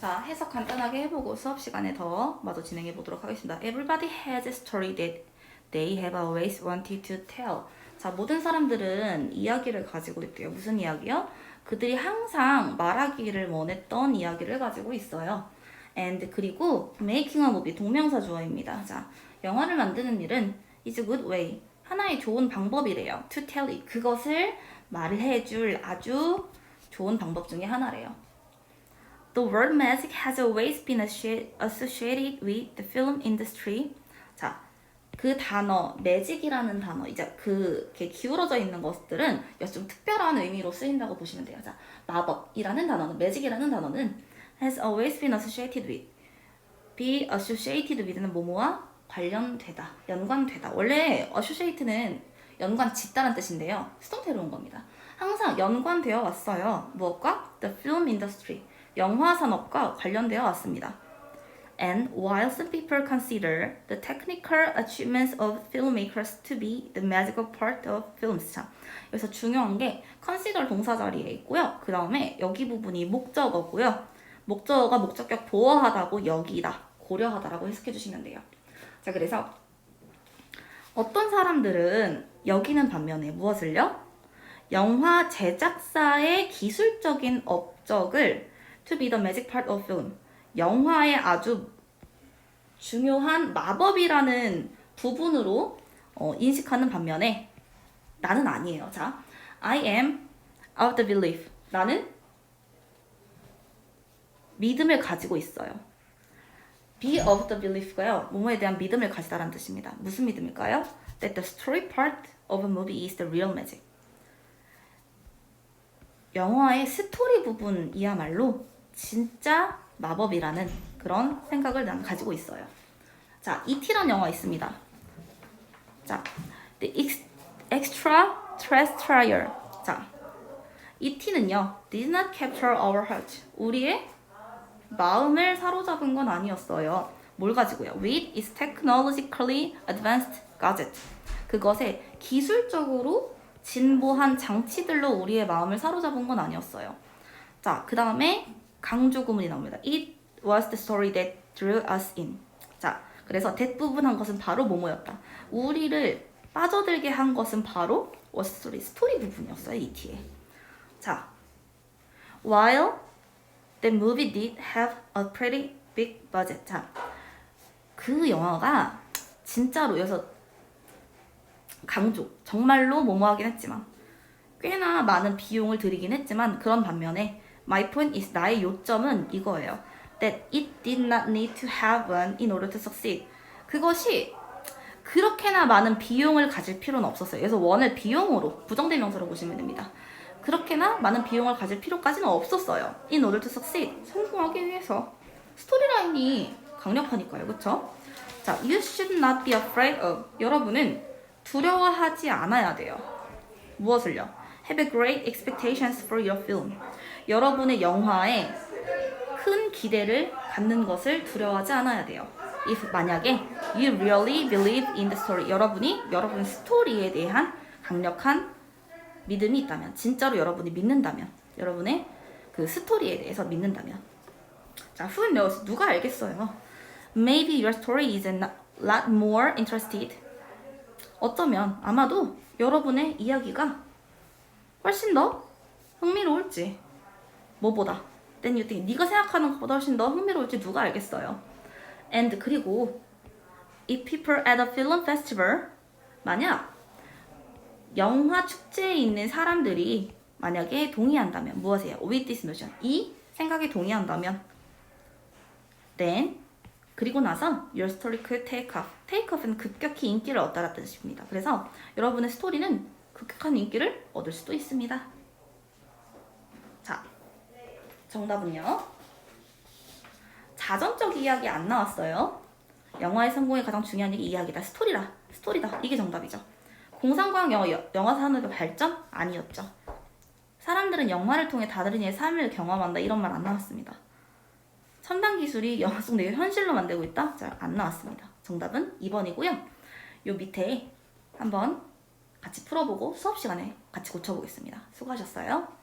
자, 해석 간단하게 해보고 수업 시간에 더 마저 진행해 보도록 하겠습니다. Everybody has a story that they have always wanted to tell. 자, 모든 사람들은 이야기를 가지고 있대요. 무슨 이야기요? 그들이 항상 말하기를 원했던 이야기를 가지고 있어요. And 그리고 making a movie 동명사 주어입니다. 자, 영화를 만드는 일은 is a good way. 하나의 좋은 방법이래요. To tell it. 그것을 말을 해줄 아주 좋은 방법 중에 하나래요. The word magic has always been associ- associated with the film industry. 자, 그 단어, 매직이라는 단어, 이제 그 이렇게 기울어져 있는 것들은 좀 특별한 의미로 쓰인다고 보시면 돼요. 자, 마법이라는 단어는, 매직이라는 단어는 has always been associated with. be associated with는 뭐뭐와 관련되다, 연관되다. 원래 associate는 연관 짓다는 뜻인데요. 수동태로 온 겁니다. 항상 연관되어 왔어요. 무엇과? The film industry. 영화 산업과 관련되어 왔습니다. And while some people consider the technical achievements of filmmakers to be the magical part of films. 자, 여기서 중요한 게 consider 동사 자리에 있고요. 그 다음에 여기 부분이 목적어고요. 목적어가 목적격 보어하다고 여기다, 고려하다라고 해석해 주시면 돼요. 자, 그래서 어떤 사람들은 여기는 반면에 무엇을요? 영화 제작사의 기술적인 업적을 to be the magic part of film. 영화의 아주 중요한 마법이라는 부분으로 어, 인식하는 반면에 나는 아니에요. 자, I am of the belief. 나는 믿음을 가지고 있어요. be of the belief가요. 뭐뭐에 대한 믿음을 가지다라는 뜻입니다. 무슨 믿음일까요? That the story part of a movie is the real magic. 영화의 스토리 부분이야말로 진짜 마법이라는 그런 생각을 난 가지고 있어요. 자, E.T.라는 영화 있습니다. 자, The Ex- Extraterrestrial. 자, E.T.는요, did not capture our heart. 우리의 마음을 사로잡은 건 아니었어요. 뭘 가지고요? With its technologically advanced gadget. 그것에 기술적으로 진보한 장치들로 우리의 마음을 사로잡은 건 아니었어요. 자, 그 다음에 강조 구문이 나옵니다. It was the story that drew us in. 자, 그래서 that 부분 한 것은 바로 뭐뭐였다. 우리를 빠져들게 한 것은 바로 was story, 스토리 부분이었어요, 이 뒤에. 자, while the movie did have a pretty big budget. 자, 그 영화가 진짜로 여기서 강조, 정말로 뭐뭐 하긴 했지만 꽤나 많은 비용을 들이긴 했지만 그런 반면에 my point is 나의 요점은 이거예요. That it did not need to one in order to succeed. 그것이 그렇게나 많은 비용을 가질 필요는 없었어요. 그래서 원을 비용으로 부정대명사로 보시면 됩니다. 그렇게나 많은 비용을 가질 필요까지는 없었어요. In order to succeed. 성공하기 위해서. 스토리라인이 강력하니까요. 그쵸? 자, you should not be afraid of. 여러분은 두려워하지 않아야 돼요. 무엇을요? Have a great expectations for your film. 여러분의 영화에 큰 기대를 갖는 것을 두려워하지 않아야 돼요. If 만약에 you really believe in the story. 여러분이 여러분 스토리에 대한 강력한 믿음이 있다면, 진짜로 여러분이 믿는다면, 여러분의 그 스토리에 대해서 믿는다면. 자, who knows? 누가 알겠어요? Maybe your story is a lot more interested. 어쩌면 아마도 여러분의 이야기가 훨씬 더 흥미로울지 뭐보다 then you think 네가 생각하는 것보다 훨씬 더 흥미로울지 누가 알겠어요. And 그리고 if people at a film festival 만약 영화 축제에 있는 사람들이 만약에 동의한다면 무엇이에요? With this notion 이 생각에 동의한다면 then 그리고 나서 your story could take off. take off은 급격히 인기를 얻다라는 뜻입니다. 그래서 여러분의 스토리는 급격한 인기를 얻을 수도 있습니다. 자, 정답은요. 자전적 이야기 안 나왔어요. 영화의 성공에 가장 중요한 게 이야기다. 스토리라. 스토리다. 이게 정답이죠. 공상과학 영화, 영화 산업의 발전? 아니었죠. 사람들은 영화를 통해 다른 이의 삶을 경험한다. 이런 말 안 나왔습니다. 첨단 기술이 영화 속 내용을 현실로 만들고 있다? 잘 안 나왔습니다. 정답은 2번이고요. 요 밑에 한번 같이 풀어보고 수업 시간에 같이 고쳐보겠습니다. 수고하셨어요.